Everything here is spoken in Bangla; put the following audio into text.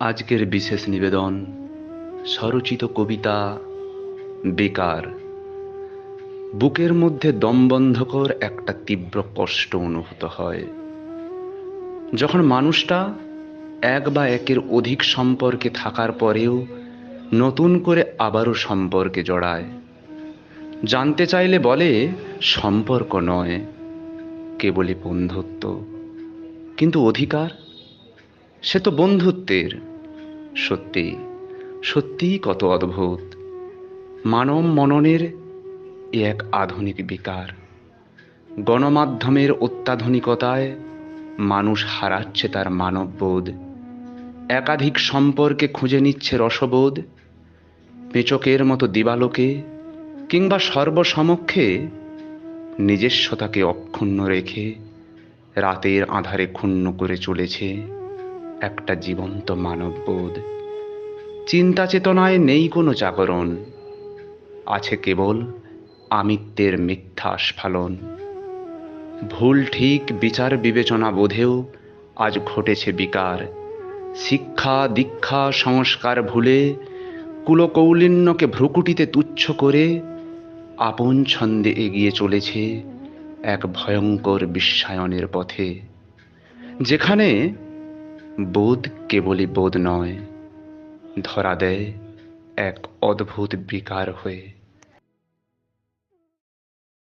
আজকের বিশেষ নিবেদন, স্বরচিত কবিতা বেকার। বুকের মধ্যে দমবন্ধকর একটা তীব্র কষ্ট অনুভূত হয়। যখন মানুষটা এক বা একের অধিক সম্পর্কে থাকার পরেও নতুন করে আবারও সম্পর্কে জড়ায়, জানতে চাইলে বলে, সম্পর্ক নয়, কেবলই বন্ধুত্ব। কিন্তু অধিকার সে তো বন্ধুত্বের সত্যি। সত্যিই কত অদ্ভুত। মানব মননের এ এক আধুনিক বিকার। গণমাধ্যমের অত্যাধুনিকতায় মানুষ হারাচ্ছে তার মানববোধ। একাধিক সম্পর্কে খুঁজে নিচ্ছে রসবোধ। পেচকের মতো দিবালোকে কিংবা সর্বসমক্ষে নিজস্বতাকে অক্ষুণ্ণ রেখে রাতের আধারে ক্ষুণ্ণ করে চলেছে। একটা জীবন্ত মানববোধ। চিন্তা চেতনায় নেই কোনো জাগরণ। আছে কেবল আমিত্বের মিথ্যা আস্ফালন। ভুল ঠিক বিচার বিবেচনা বোধেও আজ ঘটেছে বিকার। শিক্ষা, দীক্ষা, সংস্কার ভুলে কুলকৌলিন্যকে ভ্রুকুটিতে তুচ্ছ করে আপন ছন্দে এগিয়ে চলেছে এক ভয়ঙ্কর বিশ্বায়নের পথে। যেখানে বোধ কেবলই বোধ নয় ধরা দেয় এক অদ্ভুত বিকার হয়ে।